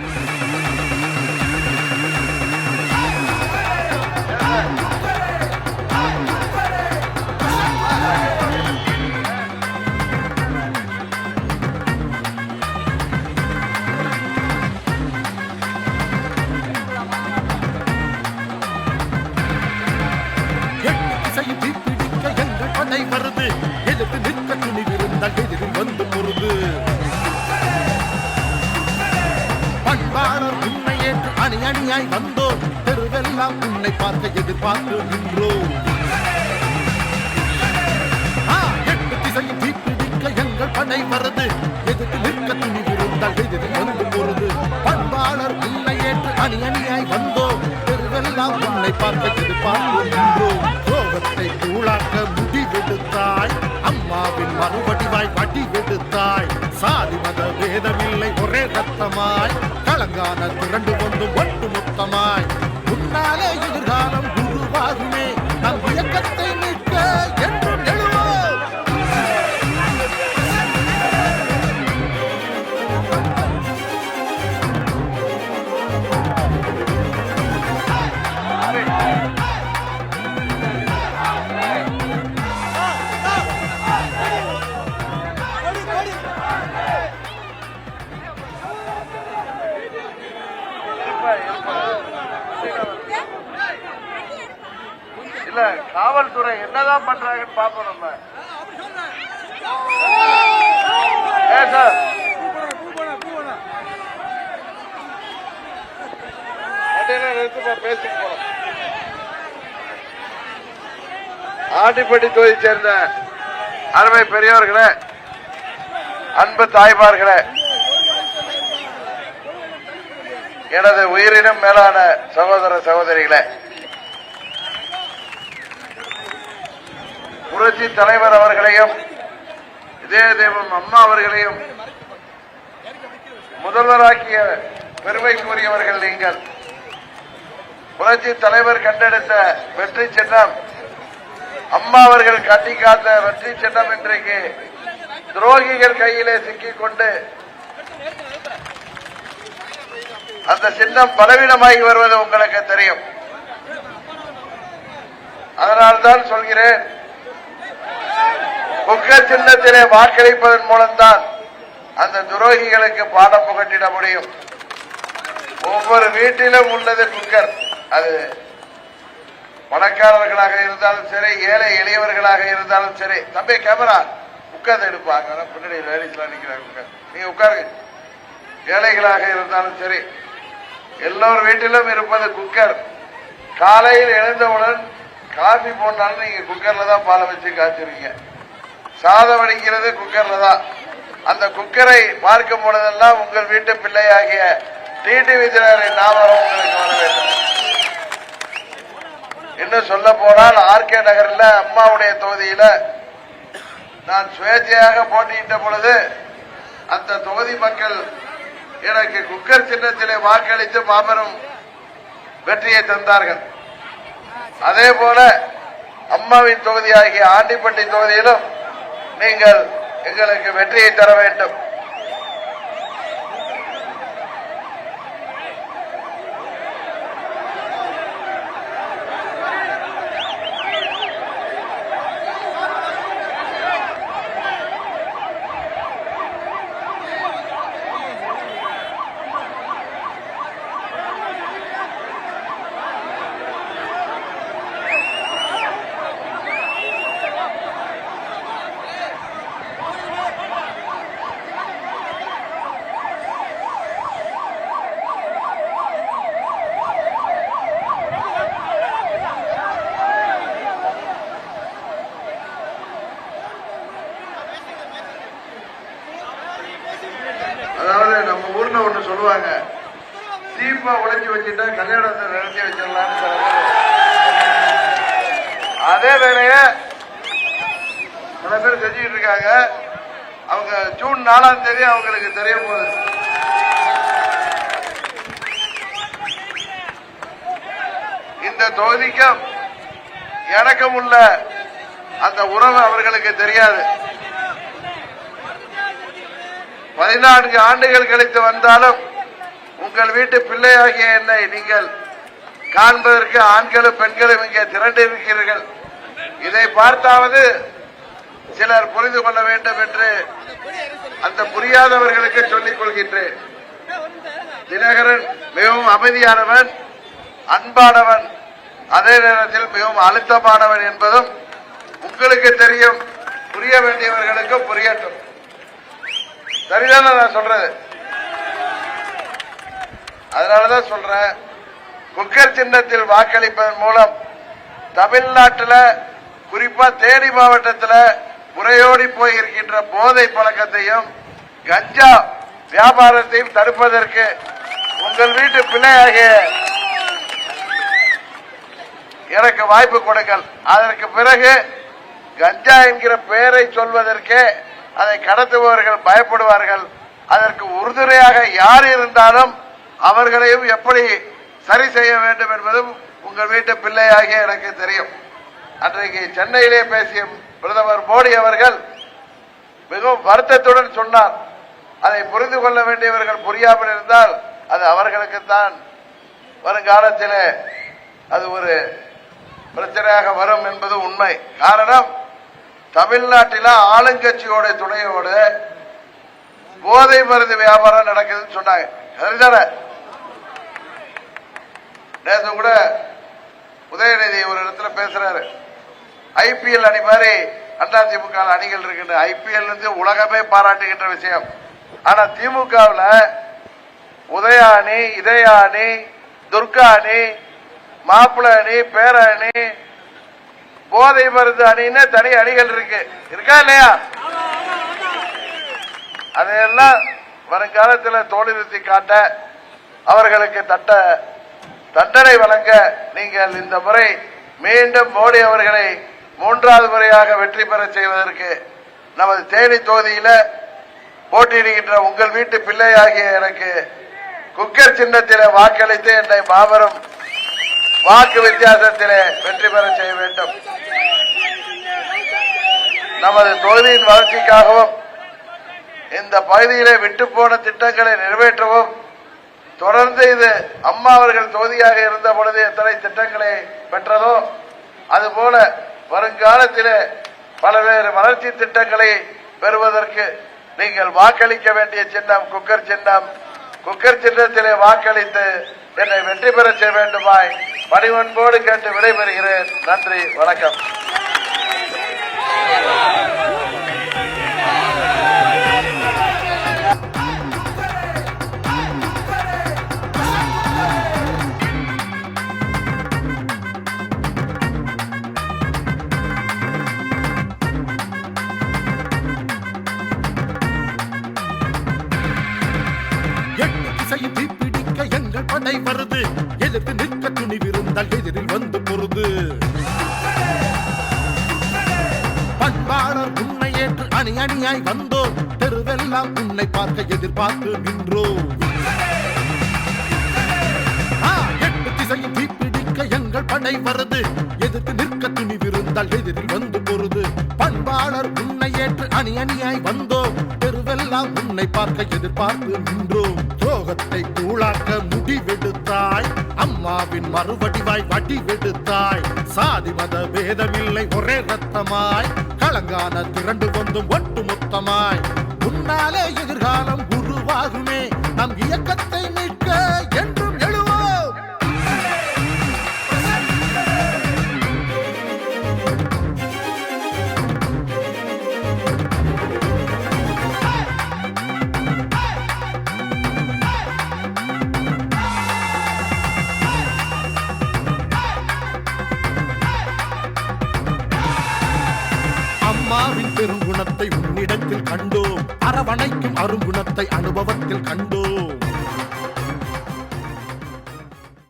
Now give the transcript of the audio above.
Mm-hmm. அணி வந்தோம். தெருவெல்லாம் உன்னை பார்க்க எதிர்பார்த்து நின்றோம். ஆ, எட்டு திசையும் தீப்பிடிக்க எங்கள் படை வருது. எதிர்த்து நிற்க துணி இருந்தால் எதிரில் வந்து பொருது பண்பாளர் உன்னை ஏற்று அணி அணியாய் வந்தோம். தெருவெல்லாம் உன்னை பார்க்க எதிர்பார்த்து நின்றோம். கோபத்தை கூழாக்க முடிவெடுத்தார் இல்ல காவல்துறை என்னதான் பண்றாங்கன்னு பாப்போம் நம்ம. ஏ சார். வண்டியில பேசிட்டு போறோம். ஆண்டிப்பட்டி தொகுதியை சேர்ந்த அருமை பெரியவர்களே அன்பு தாய்மார்களே எனது உயிரினம் மேலான சகோதர சகோதரிகளே புரட்சி தலைவர் அவர்களையும் இதே தெய்வம் அம்மா அவர்களையும் முதல்வராக்கிய பெருமைக்குரியவர்கள் நீங்கள். புரட்சி தலைவர் கண்டெடுத்த வெற்றி சின்னம் அம்மா அவர்கள் காட்டி காத்த வெற்றி சின்னம் இன்றைக்கு துரோகிகள் கையிலே சிக்கிக் கொண்டு அந்த சின்னம் பலவீனமாகி வருவது உங்களுக்கு தெரியும். அதனால்தான் சொல்கிறேன் குக்கர் சின்னத்திலே வாக்களிப்பதன் மூலம்தான் அந்த துரோகிகளுக்கு பாடம் புகட்டிட முடியும். ஒவ்வொரு வீட்டிலும் உள்ளது குக்கர். அது பணக்காரர்களாக இருந்தாலும் சரி ஏழை எளியவர்களாக இருந்தாலும் சரி. தம்பி கேமரா உட்கார்ந்து எடுப்பாங்க. பின்னாடி லேடிஸ்லாம் நிற்கிறாங்க உட்கார். நீங்க உட்காருங்க. ஏழைகளாக இருந்தாலும் சரி. எல்லோர் வீட்டிலும் இருப்பது குக்கர். காலையில் எழுந்தவுடன் காஃபி போனாலும் நீங்க குக்கர்ல தான் பாலை வச்சு காய்ச்சிருக்கீங்க சாதம் வடிக்கிறது குக்கர்ல தான். அந்த குக்கரை பார்க்கும் பொழுதெல்லாம் உங்கள் வீட்டு பிள்ளையாகிய டிடி விஜயனின் ஞாபகம் உங்களுக்கு வர வேண்டும் இன்னும் சொல்ல போனால் ஆர்கே நகர்ல அம்மாவுடைய தொகுதியில நான் சுயேட்சையாக போட்டியிட்ட பொழுது அந்த தொகுதி மக்கள் எனக்கு குக்கர் சின்னத்திலே வாக்களித்து மாபெரும் வெற்றியை தந்தார்கள். அதே போல அம்மாவின் தொகுதியாகிய ஆண்டிப்பட்டி தொகுதியிலும் நீங்கள் எங்களுக்கு வெற்றியை தர வேண்டும். நம்ம ஒன்று சொல்லுவாங்க? சீப்பா உழைச்சி வச்சுட்டா கல்யாணத்தை நடத்தி வச்சிடலாம்னு சொல்லுவாங்க. அதே வேலைய சில பேர் செஞ்சுக்கிட்டு இருக்காங்க. அவங்க ஜூன் நாலாம் தேதி அவங்களுக்கு தெரிய போகுது. இந்த தொகுதிக்கும் எனக்கும் உள்ள அந்த உறவு அவர்களுக்கு தெரியாது. பதினான்கு ஆண்டுகள் கழித்து வந்தாலும் உங்கள் வீட்டு பிள்ளையாகிய என்னை நீங்கள் காண்பதற்கு ஆண்களும் பெண்களும் இங்கே திரண்டு இருக்கிறீர்கள் இதை பார்த்தாவது சிலர் புரிந்து கொள்ள வேண்டும் என்று அந்த புரியாதவர்களுக்கு சொல்லிக் கொள்கின்றேன். தினகரன் மிகவும் அமைதியானவன் அன்பானவன் அதே நேரத்தில் மிகவும் அழுத்தமானவன் என்பதும் உங்களுக்கு தெரியும். புரிய வேண்டியவர்களுக்கும் புரியட்டும். சரிதானே நான் சொல்றது? அதனாலதான் சொல்றேன் குக்கர் சின்னத்தில் வாக்களிப்பதன் மூலம் தமிழ்நாட்டில் குறிப்பா தேனி மாவட்டத்தில் முறையோடி போய் இருக்கின்ற போதை பழக்கத்தையும் கஞ்சா வியாபாரத்தையும் தடுப்பதற்கு உங்கள் வீட்டு பிள்ளையாகிய எனக்கு வாய்ப்பு கொடுங்கள். அதற்கு பிறகு கஞ்சா என்கிற பெயரை சொல்வதற்கே அதை கடத்துபவர்கள் பயப்படுவார்கள். அதற்கு உறுதுணையாக யார் இருந்தாலும் அவர்களையும் எப்படி சரி செய்ய வேண்டும் என்பதும் உங்கள் வீட்டு பிள்ளையாகிய எனக்கு தெரியும். அன்றைக்கு சென்னையிலே பேசிய பிரதமர் மோடி அவர்கள் மிகவும் வருத்தத்துடன் சொன்னார். அதை புரிந்து கொள்ள வேண்டியவர்கள் புரியாமல் இருந்தால் அது அவர்களுக்குத்தான் வருங்காலத்திலே அது ஒரு பிரச்சனையாக வரும் என்பது உண்மை. காரணம் தமிழ்நாட்டில ஆளுங்கட்சியோட துணையோடு போதை மருந்து வியாபாரம் நடக்குதுன்னு சொன்னாங்க. சரிதானே? நேற்று கூட உதயநிதி ஒரு இடத்துல பேசுறாரு. ஐபிஎல் அணி மாதிரி அதிமுக அணிகள் இருக்கின்ற ஐபிஎல் இருந்து உலகமே பாராட்டுகின்ற விஷயம். ஆனா திமுகவில் உதயாணி இதயாணி துர்கா அணி மாப்பிள்ள அணி பேரணி போதை மருந்து அணின்னு தனி அணிகள் இருக்கு. இருக்கா இல்லையா? அதையெல்லாம் வருங்காலத்தில் தோல்வி நிறுத்தி காட்ட அவர்களுக்கு தட்ட தண்டனை வழங்க நீங்கள் இந்த முறை மீண்டும் மோடி அவர்களை மூன்றாவது முறையாக வெற்றி பெற செய்வதற்கு நமது தேனி தொகுதியில போட்டியிடுகின்ற உங்கள் வீட்டு பிள்ளையாகிய எனக்கு குக்கர் சின்னத்தில் வாக்களித்து என்னை மாபெரும் வாக்கு வித்தியாசத்திலே வெற்றி பெற செய்ய வேண்டும். நமது தொகுதியின் வளர்ச்சிக்காகவும் இந்த பகுதியிலே விட்டு போன திட்டங்களை நிறைவேற்றவும் தொடர்ந்து இது அம்மா அவர்கள் தொகுதியாக இருந்த பொழுது எத்தனை திட்டங்களை பெற்றதோ அதுபோல வருங்காலத்திலே பல்வேறு வளர்ச்சி திட்டங்களை பெறுவதற்கு நீங்கள் வாக்களிக்க வேண்டிய சின்னம் குக்கர் சின்னம் குக்கர் சின்னத்திலே வாக்களித்து என்னை வெற்றி பெற செய்ய வேண்டுமாய் பணிவன்போடு கேட்டு விடைபெறுகிறேன். நன்றி வணக்கம். பண்பாளர் உன்னை ஏற்று அணி அணியாய் வந்தோம். தெருவெல்லாம் உன்னை பார்க்க எதிர்பார்த்து நின்றோம். எட்டு திசையும் தீப்பிடிக்க எங்கள் படை வருது. எதிர்த்து நிற்க துணிவிருந்தால் எதிரில் வந்து பொருது பண்பாளர் உன்னை ஏற்று அணி அணியாய் வந்தோம். தெருவெல்லாம் உன்னை பார்க்க எதிர்பார்த்து நின்றோம். துரோகத்தை கூழாக்க முடிவெடுத்தாய். அம்மாவின் மறுவடிவாய் வடிவெடுத்தாய். சாதி மத பேதமில்லை ஒரே ரத்தமாய். களங்கான திரண்டு வந்தும் ஒட்டு மொத்தமாய் உன்னாலே எதிர்காலம் உருவாகுமே. நம் இயக்கத்தை மீட்க என்று அம்மாவின் உன்னிடத்தில் கண்டோம். அரவணைக்கும் அருங்குணத்தை அனுபவத்தில் கண்டோம்.